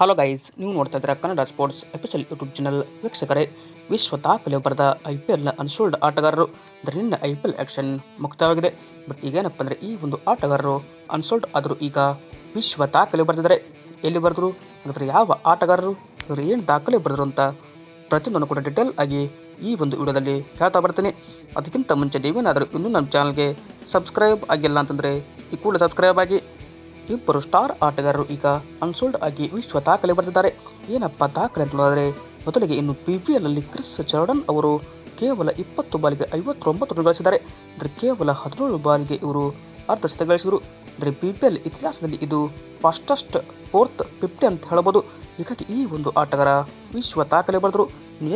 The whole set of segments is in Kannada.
ಹಲೋ ಗೈಸ್ ನೀವು ನೋಡ್ತಾ ಇದ್ದೀರಾ Kannada sports official YouTube channel ವೀಕ್ಷಕರೇ ವಿಶ್ವ ದಾಖಲೆ ಬರೆದ ಐ ಪಿ ಎಲ್ನ ಅನ್ಸೋಲ್ಡ್ ಆಟಗಾರರು. ಇದರಿಂದ ಐ ಪಿ ಎಲ್ ಆ್ಯಕ್ಷನ್ ಮುಕ್ತವಾಗಿದೆ. ಬಟ್ ಈಗೇನಪ್ಪ ಅಂದರೆ ಈ ಒಂದು ಆಟಗಾರರು ಅನ್ಸೋಲ್ಡ್ ಆದರೂ ಈಗ ವಿಶ್ವ ದಾಖಲೆ ಬರೆದಿದ್ದಾರೆ ಎಲ್ಲಿ ಬರೆದ್ರು ಅದರ ಯಾವ ಆಟಗಾರರು ಅದರ ಏನು ದಾಖಲೆ ಬರೆದರು ಅಂತ ಪ್ರತಿಯೊಂದನ್ನು ಕೂಡ ಡಿಟೇಲ್ ಆಗಿ ಈ ಒಂದು ವಿಡಿಯೋದಲ್ಲಿ ಹೇಳ್ತಾ ಬರ್ತೀನಿ. ಅದಕ್ಕಿಂತ ಮುಂಚೆ ನೀವೇನಾದರೂ ಇನ್ನೂ ನಮ್ಮ ಚಾನಲ್ಗೆ ಸಬ್ಸ್ಕ್ರೈಬ್ ಆಗಿಲ್ಲ ಅಂತಂದರೆ ಈ ಕೂಡ ಸಬ್ಸ್ಕ್ರೈಬ್ ಆಗಿ. ಇಬ್ಬರು ಸ್ಟಾರ್ ಆಟಗಾರರು ಈಗ ಅನ್ಸೋಲ್ಡ್ ಆಗಿ ವಿಶ್ವ ದಾಖಲೆ ಬರೆದಿದ್ದಾರೆ. ಏನಪ್ಪ ದಾಖಲೆ ಅಂತ ನೋಡಿದರೆ, ಮೊದಲಿಗೆ ಇನ್ನು ಪಿ ಪಿ ಎಲ್ನಲ್ಲಿ ಕ್ರಿಸ್ ಜಾರ್ಡನ್ ಅವರು ಕೇವಲ ಇಪ್ಪತ್ತು ಬಾಲಿಗೆ ಐವತ್ತೊಂಬತ್ತು ರನ್ ಗಳಿಸಿದ್ದಾರೆ. ಅಂದರೆ ಕೇವಲ ಹದಿನೇಳು ಬಾಲಿಗೆ ಇವರು ಅರ್ಧ ಶತ ಗಳಿಸಿದರು. ಅಂದರೆ ಪಿ ಪಿ ಎಲ್ ಇತಿಹಾಸದಲ್ಲಿ ಇದು ಫಾಸ್ಟೆಸ್ಟ್ ಫೋರ್ತ್ ಫಿಫ್ಟಿ ಅಂತ ಹೇಳಬಹುದು ಹೀಗಾಗಿ ಈ ಒಂದು ಆಟಗಾರ ವಿಶ್ವ ದಾಖಲೆ ಬರೆದರು.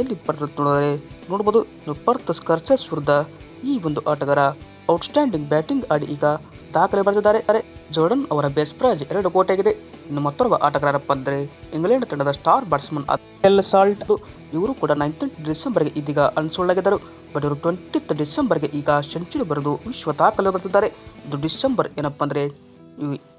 ಎಲ್ಲಿ ಬರೆದ್ರು ನೋಡಿದರೆ, ನೋಡ್ಬೋದು ಪರ್ತ್ ಸ್ಕರ್ಚರ್ಸ್ ವಿರುದ್ಧ ಈ ಒಂದು ಆಟಗಾರ ಔಟ್ಸ್ಟ್ಯಾಂಡಿಂಗ್ ಬ್ಯಾಟಿಂಗ್ ಆಡಿ ಈಗ ದಾಖಲೆ ಬರೆದಿದ್ದಾರೆ. ಜೋರ್ಡನ್ ಅವರ ಬೇಸ್ ಪ್ರೈಸ್ ಎರಡು ಕೋಟಿ ಆಗಿದೆ. ಇನ್ನು ಮತ್ತೊಬ್ಬ ಆಟಗಾರಪ್ಪ ಅಂದರೆ ಇಂಗ್ಲೆಂಡ್ ತಂಡದ ಸ್ಟಾರ್ ಬ್ಯಾಟ್ಸ್ಮನ್ ಎಲ್ ಸಾಲ್ಟ್ ಇವರು ಕೂಡ ನೈನ್ಟೀನ್ ಡಿಸೆಂಬರ್ಗೆ ಇದೀಗ ಅನ್ಸೋಲ್ಡ್ ಆಗಿದ್ದರು ಬಟ್ ಇವರು ಟ್ವೆಂಟಿತ್ ಡಿಸೆಂಬರ್ಗೆ ಈಗ ಸೆಂಚುರಿ ಬರೆದು ವಿಶ್ವ ದಾಖಲೆ ಬರೆದಿದ್ದಾರೆ. ಇದು ಡಿಸೆಂಬರ್ ಏನಪ್ಪ ಅಂದರೆ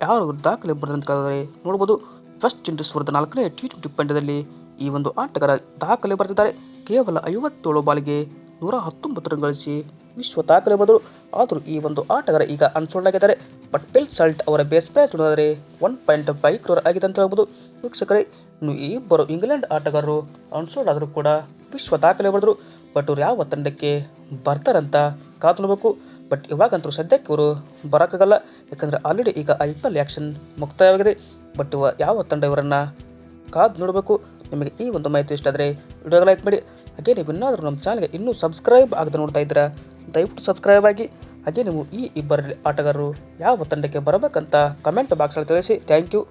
ಯಾರು ದಾಖಲೆ ಬರೆದ ಅಂತ ಕೇಳಿದ್ರೆ ನೋಡ್ಬೋದು. ವೆಸ್ಟ್ ಇಂಡೀಸ್ ವಿರುದ್ಧ ನಾಲ್ಕನೇ ಟಿ ಟ್ವೆಂಟಿ ಪಂದ್ಯದಲ್ಲಿ ಈ ಒಂದು ಆಟಗಾರ ದಾಖಲೆ ಬರೆದಿದ್ದಾರೆ. ಕೇವಲ ಐವತ್ತೇಳು ಬಾಲಿಗೆ ನೂರ ಹತ್ತೊಂಬತ್ತು ರನ್ ಗಳಿಸಿ ವಿಶ್ವ ದಾಖಲೆ ಬದಲು ಆದರೂ ಈ ಒಂದು ಆಟಗಾರ ಈಗ ಅನ್ಸೋಲ್ಡ್ ಆಗಿದ್ದಾರೆ. ಬಟ್ ಪಿಲ್ ಸಲ್ಟ್ ಅವರ ಬೇಸ್ ಪ್ರೈಸ್ ನೋಡಿದರೆ ಒನ್ ಪಾಯಿಂಟ್ ಫೈವ್ ಕ್ರೋರ್ ಆಗಿದೆ ಅಂತ ಹೇಳ್ಬೋದು. ವೀಕ್ಷಕರೇ ಈ ಇಬ್ಬರು ಇಂಗ್ಲೆಂಡ್ ಆಟಗಾರರು ಅನ್ಸೋಲ್ಡ್ ಆದರೂ ಕೂಡ ವಿಶ್ವ ದಾಖಲೆ ಬರೆದರು. ಬಟ್ ಅವರು ಯಾವ ತಂಡಕ್ಕೆ ಬರ್ತಾರಂತ ಕಾದು ನೋಡಬೇಕು. ಬಟ್ ಇವಾಗಂತೂ ಸದ್ಯಕ್ಕೆ ಇವರು ಬರೋಕ್ಕಾಗಲ್ಲ. ಯಾಕಂದರೆ ಆಲ್ರೆಡಿ ಈಗ ಐ ಪಿ ಎಲ್ ಆ್ಯಕ್ಷನ್ ಮುಕ್ತಾಯವಾಗಿದೆ. ಬಟ್ ಇವ ಯಾವ ತಂಡ ಇವರನ್ನು ಕಾದು ನೋಡಬೇಕು? ನಿಮಗೆ ಈ ಒಂದು ಮಾಹಿತಿ ಇಷ್ಟ ಆದರೆ ವಿಡಿಯೋಗೆ ಲೈಕ್ ಮಾಡಿ. ಹಾಗೆ ನೀವು ಇನ್ನಾದರೂ ನಮ್ಮ ಚಾನಲ್ಗೆ ಇನ್ನೂ ಸಬ್ಸ್ಕ್ರೈಬ್ ಆಗದೆ ನೋಡ್ತಾ ಇದ್ದೀರಾ ದಯವಿಟ್ಟು ಸಬ್ಸ್ಕ್ರೈಬ್ ಆಗಿ. ಹಾಗೆ ನೀವು ಈ ಇಬ್ಬರಲ್ಲಿ ಆಟಗಾರರು ಯಾವ ತಂಡಕ್ಕೆ ಬರಬೇಕಂತ ಕಮೆಂಟ್ ಬಾಕ್ಸಲ್ಲಿ ತಿಳಿಸಿ. Thank you